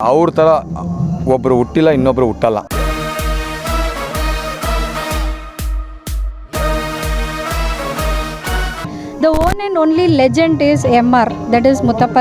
ಅವ್ರ ಥರ ಒಬ್ಬರು ಹುಟ್ಟಿಲ್ಲ ಇನ್ನೊಬ್ಬರು ಹುಟ್ಟಲ್ಲ. The one and only legend is M R that is Muthappa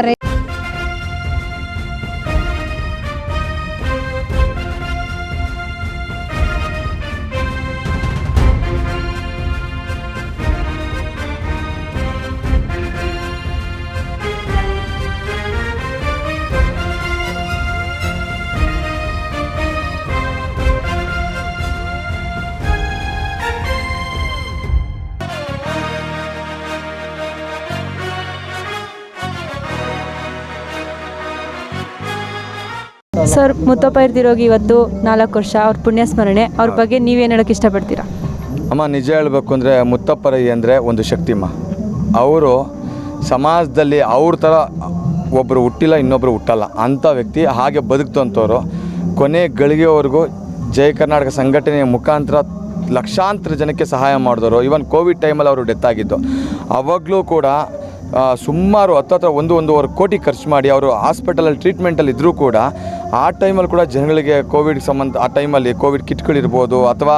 sir Muthappa ಇರ್ದಿರೋಗಿ ಇವತ್ತು ನಾಲ್ಕು ವರ್ಷ ಅವ್ರ ಪುಣ್ಯ ಸ್ಮರಣೆ ಅವ್ರ ಬಗ್ಗೆ ನೀವೇನು ಹೇಳೋಕೆ ಇಷ್ಟಪಡ್ತೀರಾ? ಅಮ್ಮ ನಿಜ ಹೇಳಬೇಕು ಅಂದರೆ ಮುತ್ತಪ್ಪರೈ ಅಂದರೆ ಒಂದು ಶಕ್ತಿಮ್ಮ. ಅವರು ಸಮಾಜದಲ್ಲಿ ಅವ್ರ ಥರ ಒಬ್ಬರು ಹುಟ್ಟಿಲ್ಲ ಇನ್ನೊಬ್ಬರು ಹುಟ್ಟಲ್ಲ. ಅಂಥ ವ್ಯಕ್ತಿ ಹಾಗೆ ಬದುಕ್ತಂಥವ್ರು ಕೊನೆ ಗಳಿಗೆವರೆಗೂ ಜಯ ಕರ್ನಾಟಕ ಸಂಘಟನೆಯ ಮುಖಾಂತರ ಲಕ್ಷಾಂತರ ಜನಕ್ಕೆ ಸಹಾಯ ಮಾಡಿದವರು. ಇವನ್ ಕೋವಿಡ್ ಟೈಮಲ್ಲಿ ಅವರು ಡೆತ್ ಆಗಿದ್ದು. ಅವಾಗಲೂ ಕೂಡ ಆ, ಹತ್ತು ಹತ್ರ ಒಂದು ಒಂದೂವರೆ ಕೋಟಿ ಖರ್ಚು ಮಾಡಿ ಅವರು ಹಾಸ್ಪಿಟಲಲ್ಲಿ ಟ್ರೀಟ್ಮೆಂಟಲ್ಲಿ ಇದ್ದರೂ ಕೂಡ ಆ ಟೈಮಲ್ಲಿ ಕೂಡ ಜನಗಳಿಗೆ ಕೋವಿಡ್ ಸಂಬಂಧ ಆ ಟೈಮಲ್ಲಿ ಕೋವಿಡ್ ಕಿಟ್ಗಳಿರ್ಬೋದು ಅಥವಾ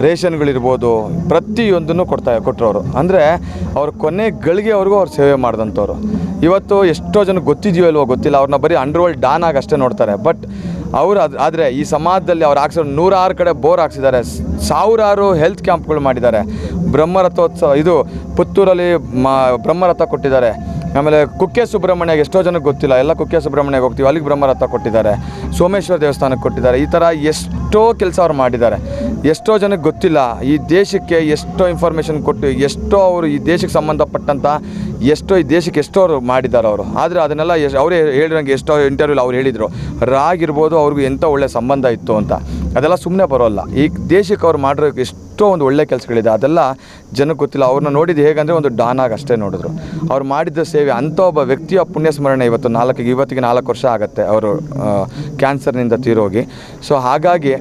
ರೇಷನ್ಗಳಿರ್ಬೋದು ಪ್ರತಿಯೊಂದನ್ನು ಕೊಡ್ತಾ ಕೊಟ್ಟರವರು ಅಂದರೆ ಅವ್ರ ಕೊನೆ ಅವ್ರಿಗೂ ಅವ್ರು ಸೇವೆ ಮಾಡಿದಂಥವ್ರು. ಇವತ್ತು ಎಷ್ಟೋ ಜನ ಗೊತ್ತಿದೆಯೋ ಇಲ್ವೋ ಗೊತ್ತಿಲ್ಲ ಅವ್ರನ್ನ ಬರೀ ಅಂಡರ್ವರ್ಲ್ಡ್ ಡಾನ್ ಆಗಿ ಅಷ್ಟೇ ನೋಡ್ತಾರೆ. ಬಟ್ ಅವರು ಅದು ಆದರೆ ಈ ಸಮಾಜದಲ್ಲಿ ಅವ್ರು ಹಾಕ್ಸೋ ನೂರಾರು ಕಡೆ ಬೋರ್ ಹಾಕ್ಸಿದ್ದಾರೆ. ಸಾವಿರಾರು ಹೆಲ್ತ್ ಕ್ಯಾಂಪ್ಗಳು ಮಾಡಿದ್ದಾರೆ. ಬ್ರಹ್ಮರಥೋತ್ಸವ, ಇದು ಪುತ್ತೂರಲ್ಲಿ ಮಾ, ಬ್ರಹ್ಮರಥ ಕೊಟ್ಟಿದ್ದಾರೆ. ಆಮೇಲೆ ಕುಕ್ಕೆ ಸುಬ್ರಹ್ಮಣ್ಯಗೆ ಎಷ್ಟೋ ಜನಕ್ಕೆ ಗೊತ್ತಿಲ್ಲ, ಎಲ್ಲ ಕುಕ್ಕೆ ಸುಬ್ರಹ್ಮಣ್ಯಗೆ ಹೋಗ್ತೀವಿ, ಅಲ್ಲಿಗೆ ಬ್ರಹ್ಮರಥ ಕೊಟ್ಟಿದ್ದಾರೆ. ಸೋಮೇಶ್ವರ ದೇವಸ್ಥಾನಕ್ಕೆ ಕೊಟ್ಟಿದ್ದಾರೆ. ಈ ಥರ ಎಷ್ಟೋ ಕೆಲಸ ಅವ್ರು ಮಾಡಿದ್ದಾರೆ. ಎಷ್ಟೋ ಜನಕ್ಕೆ ಗೊತ್ತಿಲ್ಲ, ಈ ದೇಶಕ್ಕೆ ಎಷ್ಟೋ ಇನ್ಫಾರ್ಮೇಷನ್ ಕೊಟ್ಟು, ಎಷ್ಟೋ ಅವರು ಈ ದೇಶಕ್ಕೆ ಸಂಬಂಧಪಟ್ಟಂಥ ಎಷ್ಟೋ ಈ ದೇಶಕ್ಕೆ ಎಷ್ಟೋ ಅವರು ಮಾಡಿದ್ದಾರೆ ಅವರು. ಆದರೆ ಅದನ್ನೆಲ್ಲ ಎಷ್ಟು ಅವರೇ ಹೇಳಿರೋಂಗೆ ಎಷ್ಟೋ ಇಂಟರ್ವ್ಯೂಲಿ ಅವ್ರು ಹೇಳಿದರು. ರಾಗಿರ್ಬೋದು ಅವ್ರಿಗೂ ಎಂಥ ಒಳ್ಳೆಯ ಸಂಬಂಧ ಇತ್ತು ಅಂತ. ಅದೆಲ್ಲ ಸುಮ್ಮನೆ ಬರೋಲ್ಲ. ಈ ದೇಶಕ್ಕೆ ಅವ್ರು ಮಾಡಿರೋ ಎಷ್ಟೋ ಒಂದು ಒಳ್ಳೆ ಕೆಲಸಗಳಿದೆ, ಅದೆಲ್ಲ ಜನಕ್ಕೆ ಗೊತ್ತಿಲ್ಲ. ಅವ್ರನ್ನ ನೋಡಿದ್ದು ಹೇಗಂದರೆ ಒಂದು ಡಾನ್ ಆಗಿ ಅಷ್ಟೇ ನೋಡಿದ್ರು. ಅವ್ರು ಮಾಡಿದ ಸೇವೆ ಅಂಥ ಒಬ್ಬ ವ್ಯಕ್ತಿಯ ಪುಣ್ಯಸ್ಮರಣೆ ಇವತ್ತು ನಾಲ್ಕಿಗೆ, ಇವತ್ತಿಗೆ ನಾಲ್ಕು ವರ್ಷ ಆಗುತ್ತೆ ಅವರು ಕ್ಯಾನ್ಸರ್ನಿಂದ ತೀರೋಗಿ. ಸೊ ಹಾಗಾಗಿ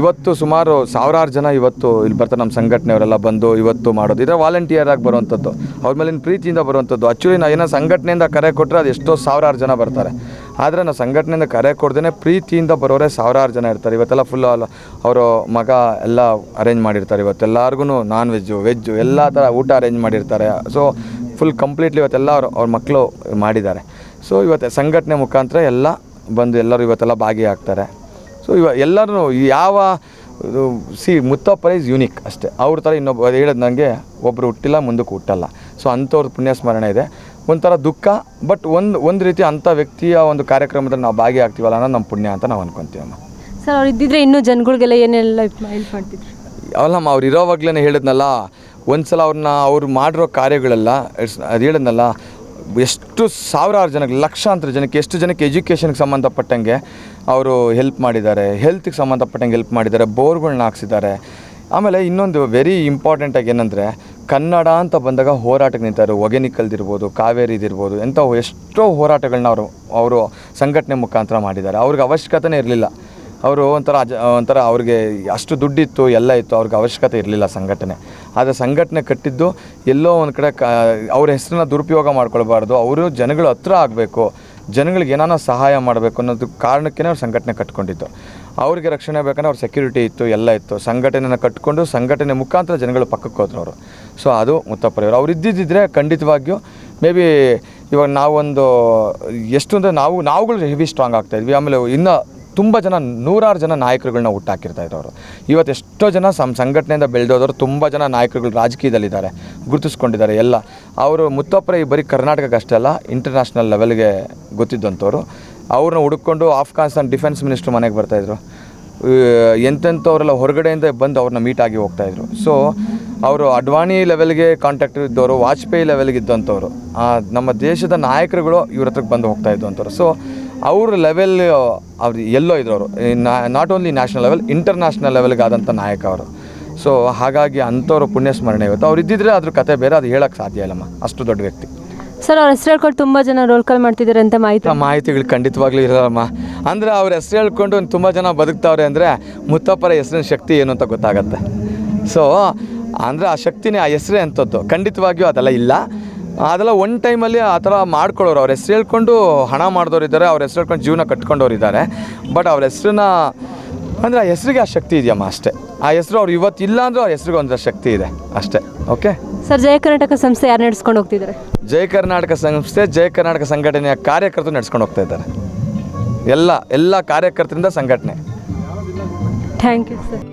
ಇವತ್ತು ಸುಮಾರು ಸಾವಿರಾರು ಜನ ಇವತ್ತು ಇಲ್ಲಿ ಬರ್ತಾರೆ, ನಮ್ಮ ಸಂಘಟನೆಯವರೆಲ್ಲ ಬಂದು ಇವತ್ತು ಮಾಡೋದು. ಇದರ ವಾಲಂಟಿಯರ್ ಆಗಿ ಬರುವಂಥದ್ದು. ಅವ್ರ ಮೇಲಿನ ಪ್ರೀತಿಯಿಂದ ಬರುವಂಥದ್ದು. ಆ್ಯಕ್ಚುಲಿ ನಾವು ಏನೋ ಸಂಘಟನೆಯಿಂದ ಕರೆ ಕೊಟ್ಟರೆ ಅದು ಎಷ್ಟೋ ಸಾವಿರಾರು ಜನ ಬರ್ತಾರೆ. ಆದರೆ ನಾವು ಸಂಘಟನೆಯಿಂದ ಕರೆ ಕೊಡ್ದೇ ಪ್ರೀತಿಯಿಂದ ಬರೋರೆ ಸಾವಿರಾರು ಜನ ಇರ್ತಾರೆ. ಇವತ್ತೆಲ್ಲ ಫುಲ್ ಅವರು ಮಗ ಎಲ್ಲ ಅರೇಂಜ್ ಮಾಡಿರ್ತಾರೆ ಇವತ್ತೆಲ್ಲರಿಗೂ ನಾನ್ ವೆಜ್ಜು ವೆಜ್ಜು ಎಲ್ಲ ಥರ ಊಟ ಅರೇಂಜ್ ಮಾಡಿರ್ತಾರೆ. ಸೊ ಫುಲ್ ಕಂಪ್ಲೀಟ್ಲಿ ಇವತ್ತೆಲ್ಲ ಅವರು ಅವ್ರ ಮಕ್ಕಳು ಮಾಡಿದ್ದಾರೆ. ಸೊ ಇವತ್ತು ಸಂಘಟನೆ ಮುಖಾಂತರ ಎಲ್ಲ ಬಂದು ಎಲ್ಲರೂ ಇವತ್ತೆಲ್ಲ ಭಾಗಿಯಾಗ್ತಾರೆ. ಸೊ ಇವ ಎಲ್ಲರೂ ಯಾವ ಸಿ ಮುತ್ತಪ್ಪ ಇಸ್ ಯೂನಿಕ್ ಅಷ್ಟೇ. ಅವ್ರ ಥರ ಇನ್ನೊಬ್ಬ ಹೇಳೋದು ನನಗೆ ಒಬ್ಬರು ಹುಟ್ಟಿಲ್ಲ, ಮುಂದಕ್ಕೆ ಹುಟ್ಟಲ್ಲ. ಸೊ ಅಂಥವ್ರ ಪುಣ್ಯಸ್ಮರಣೆ ಇದೆ. ಒಂಥರ ದುಃಖ ಬಟ್ ಒಂದು ಒಂದು ರೀತಿ ಅಂಥ ವ್ಯಕ್ತಿಯ ಒಂದು ಕಾರ್ಯಕ್ರಮದಲ್ಲಿ ನಾವು ಭಾಗಿಯಾಗ್ತೀವಲ್ಲ ಅನ್ನೋದು ನಮ್ಮ ಪುಣ್ಯ ಅಂತ ನಾವು ಅನ್ಕೊತೀವಮ್ಮ ಸರ್ ಅವ್ರು ಇದ್ದಿದ್ರೆ ಇನ್ನೂ ಜನಗಳಿಗೆಲ್ಲ ಏನೆಲ್ಲ ಹೆಲ್ಪ್ ಮಾಡ್ತಿದ್ರು? ಅವಲ್ಲಮ್ಮ ಅವ್ರು ಇರೋವಾಗ್ಲೇ ಹೇಳಿದ್ನಲ್ಲ ಒಂದು ಸಲ ಅವ್ರನ್ನ ಅವ್ರು ಮಾಡಿರೋ ಕಾರ್ಯಗಳೆಲ್ಲ ಅದು ಹೇಳಿದ್ನಲ್ಲ ಎಷ್ಟು ಸಾವಿರಾರು ಜನಕ್ಕೆ ಲಕ್ಷಾಂತರ ಜನಕ್ಕೆ ಎಷ್ಟು ಜನಕ್ಕೆ ಎಜುಕೇಷನ್ಗೆ ಸಂಬಂಧಪಟ್ಟಂಗೆ ಅವರು ಹೆಲ್ಪ್ ಮಾಡಿದ್ದಾರೆ ಹೆಲ್ತ್ಗೆ ಸಂಬಂಧಪಟ್ಟಂಗೆ ಹೆಲ್ಪ್ ಮಾಡಿದ್ದಾರೆ ಬೋರ್ಗಳನ್ನ ಹಾಕ್ಸಿದ್ದಾರೆ. ಆಮೇಲೆ ಇನ್ನೊಂದು ವೆರಿ ಇಂಪಾರ್ಟೆಂಟಾಗಿ ಏನಂದರೆ ಕನ್ನಡ ಅಂತ ಬಂದಾಗ ಹೋರಾಟಕ್ಕೆ ನಿಂತಾರೆ. ಹೊಗೆನಿಕಲ್ದಿರ್ಬೋದು ಕಾವೇರಿದಿರ್ಬೋದು ಎಂಥ ಎಷ್ಟೋ ಹೋರಾಟಗಳನ್ನ ಅವರು ಅವರು ಸಂಘಟನೆ ಮುಖಾಂತರ ಮಾಡಿದ್ದಾರೆ. ಅವ್ರಿಗೆ ಅವಶ್ಯಕತೆನೇ ಇರಲಿಲ್ಲ. ಅವರು ಒಂಥರ ಅಜ, ಒಂಥರ ಅವ್ರಿಗೆ ಅಷ್ಟು ದುಡ್ಡಿತ್ತು, ಎಲ್ಲ ಇತ್ತು, ಅವ್ರಿಗೆ ಅವಶ್ಯಕತೆ ಇರಲಿಲ್ಲ ಸಂಘಟನೆ. ಆದರೆ ಸಂಘಟನೆ ಕಟ್ಟಿದ್ದು ಎಲ್ಲೋ ಒಂದು ಕಡೆ ಕ, ಅವ್ರ ಹೆಸರನ್ನ ದುರುಪಯೋಗ ಮಾಡ್ಕೊಳ್ಬಾರ್ದು, ಅವರು ಜನಗಳ ಹತ್ರ ಆಗಬೇಕು, ಜನಗಳಿಗೆ ಏನಾನ ಸಹಾಯ ಮಾಡಬೇಕು ಅನ್ನೋದು ಕಾರಣಕ್ಕೇ ಅವ್ರು ಸಂಘಟನೆ ಕಟ್ಕೊಂಡಿದ್ದು. ಅವ್ರಿಗೆ ರಕ್ಷಣೆ ಬೇಕಂದ್ರೆ ಅವ್ರ ಸೆಕ್ಯೂರಿಟಿ ಇತ್ತು, ಎಲ್ಲ ಇತ್ತು. ಸಂಘಟನೆನ ಕಟ್ಕೊಂಡು ಸಂಘಟನೆ ಮುಖಾಂತರ ಜನಗಳು ಪಕ್ಕಕ್ಕೆ ಹೋದ್ರು ಅವರು. ಸೊ ಅದು ಮುತ್ತಪ್ಪರವರು ಅವ್ರು ಇದ್ದಿದ್ದಿದ್ರೆ ಖಂಡಿತವಾಗಿಯೂ ಮೇ ಬಿ ಇವಾಗ ನಾವೊಂದು, ಎಷ್ಟು ಅಂದರೆ ನಾವು, ನಾವುಗಳು ಹೆವಿ ಸ್ಟ್ರಾಂಗ್ ಆಗ್ತಾಯಿದ್ವಿ ಆಮೇಲೆ ಇನ್ನು ತುಂಬ ಜನ, ನೂರಾರು ಜನ ನಾಯಕರುಗಳನ್ನ ಹುಟ್ಟಾಕಿರ್ತಾ ಇದ್ದವರು. ಇವತ್ತು ಎಷ್ಟೋ ಜನ ಸಂ, ಸಂಘಟನೆಯಿಂದ ಬೆಳೆದೋದವರು ತುಂಬ ಜನ ನಾಯಕರುಗಳು ರಾಜಕೀಯದಲ್ಲಿದ್ದಾರೆ, ಗುರುತಿಸ್ಕೊಂಡಿದ್ದಾರೆ ಎಲ್ಲ. ಅವರು ಮುತ್ತಪ್ಪರ ಈ ಬರೀ ಕರ್ನಾಟಕಕ್ಕೆ ಅಷ್ಟೇ ಅಲ್ಲ ಇಂಟರ್ನ್ಯಾಷನಲ್ ಲೆವೆಲ್ಗೆ ಗೊತ್ತಿದ್ದಂಥವ್ರು. ಅವ್ರನ್ನ ಹುಡುಕೊಂಡು ಆಫ್ಘಾನಿಸ್ತಾನ್ ಡಿಫೆನ್ಸ್ ಮಿನಿಸ್ಟ್ರ್ ಮನೆಗೆ ಬರ್ತಾಯಿದ್ರು ಎಂತೆಂಥವರೆಲ್ಲ ಹೊರಗಡೆಯಿಂದ ಬಂದು ಅವ್ರನ್ನ ಮೀಟ್ ಆಗಿ ಹೋಗ್ತಾಯಿದ್ರು ಸೊ ಅವರು ಅಡ್ವಾಣಿ ಲೆವೆಲ್ಗೆ ಕಾಂಟ್ಯಾಕ್ಟ್ ಇದ್ದವರು ವಾಜಪೇಯಿ ಲೆವೆಲ್ಗೆ ಇದ್ದಂಥವ್ರು. ನಮ್ಮ ದೇಶದ ನಾಯಕರುಗಳು ಇವ್ರ ಹತ್ರಕ್ಕೆ ಬಂದು ಹೋಗ್ತಾ ಇದ್ದಂಥವ್ರು. ಸೊ ಅವ್ರ ಲೆವೆಲ್ ಅವ್ರು ಎಲ್ಲೋ ಇದ್ರು ಅವರು not only national level international ಲೆವೆಲ್ಗೆ ಆದಂಥ ನಾಯಕ ಅವರು. ಸೊ ಹಾಗಾಗಿ ಅಂಥವ್ರು ಪುಣ್ಯಸ್ಮರಣೆ ಇವತ್ತು. ಅವ್ರು ಇದ್ದಿದ್ರೆ ಅದ್ರ ಕತೆ ಬೇರೆ ಅದು ಹೇಳೋಕ್ಕೆ ಸಾಧ್ಯ ಇಲ್ಲಮ್ಮ. ಅಷ್ಟು ದೊಡ್ಡ ವ್ಯಕ್ತಿ. ಸರ್ ಅವ್ರ ಹೆಸರು ಹೇಳ್ಕೊಂಡು ತುಂಬ ಜನ ರೋಲ್ ಕಾಲ್ ಮಾಡ್ತಿದ್ದಾರೆ ಅಂತ ಮಾಹಿತಿ ಮಾಹಿತಿಗಳು ಖಂಡಿತವಾಗ್ಲೂ ಇರಲ್ಲಮ್ಮ. ಅಂದರೆ ಅವ್ರ ಹೆಸರು ಹೇಳ್ಕೊಂಡು ತುಂಬ ಜನ ಬದುಕ್ತಾವ್ರೆ ಅಂದರೆ ಮುತ್ತಪ್ಪರ ಹೆಸರಿನ ಶಕ್ತಿ ಏನು ಅಂತ ಗೊತ್ತಾಗತ್ತೆ. ಸೊ ಅಂದರೆ ಆ ಶಕ್ತಿನೇ ಆ ಹೆಸರೇ ಅಂಥದ್ದು. ಖಂಡಿತವಾಗಿಯೂ ಅದೆಲ್ಲ ಇಲ್ಲ. ಅದೆಲ್ಲ ಒನ್ ಟೈಮಲ್ಲಿ ಆ ಥರ ಮಾಡ್ಕೊಳ್ಳೋರು ಅವ್ರ ಹೆಸ್ರು ಹೇಳ್ಕೊಂಡು ಹಣ ಮಾಡಿದವ್ರು ಇದ್ದಾರೆ ಅವ್ರ ಹೆಸ್ರು ಹೇಳ್ಕೊಂಡು ಜೀವನ ಕಟ್ಕೊಂಡವ್ರು ಇದ್ದಾರೆ. ಬಟ್ ಅವ್ರ ಹೆಸ್ರನ್ನ ಅಂದರೆ ಆ ಹೆಸ್ರಿಗೆ ಆ ಶಕ್ತಿ ಇದೆಯಮ್ಮ ಅಷ್ಟೇ. ಆ ಹೆಸರು ಅವ್ರು ಇವತ್ತಿಲ್ಲ ಅಂದರೂ ಅವ್ರ ಹೆಸ್ರಿಗೆ ಒಂದು ಶಕ್ತಿ ಇದೆ ಅಷ್ಟೇ. ಓಕೆ ಸರ್ ಜಯ ಕರ್ನಾಟಕ ಸಂಸ್ಥೆ ಯಾರು ನಡೆಸ್ಕೊಂಡು ಹೋಗ್ತಿದ್ದಾರೆ? ಜಯ ಕರ್ನಾಟಕ ಸಂಸ್ಥೆ ಜಯ ಕರ್ನಾಟಕ ಸಂಘಟನೆಯ ಕಾರ್ಯಕರ್ತರು ನಡೆಸ್ಕೊಂಡು ಹೋಗ್ತಾ ಇದ್ದಾರೆ. ಎಲ್ಲ ಎಲ್ಲ ಕಾರ್ಯಕರ್ತರಿಂದ ಸಂಘಟನೆ. Thank you sir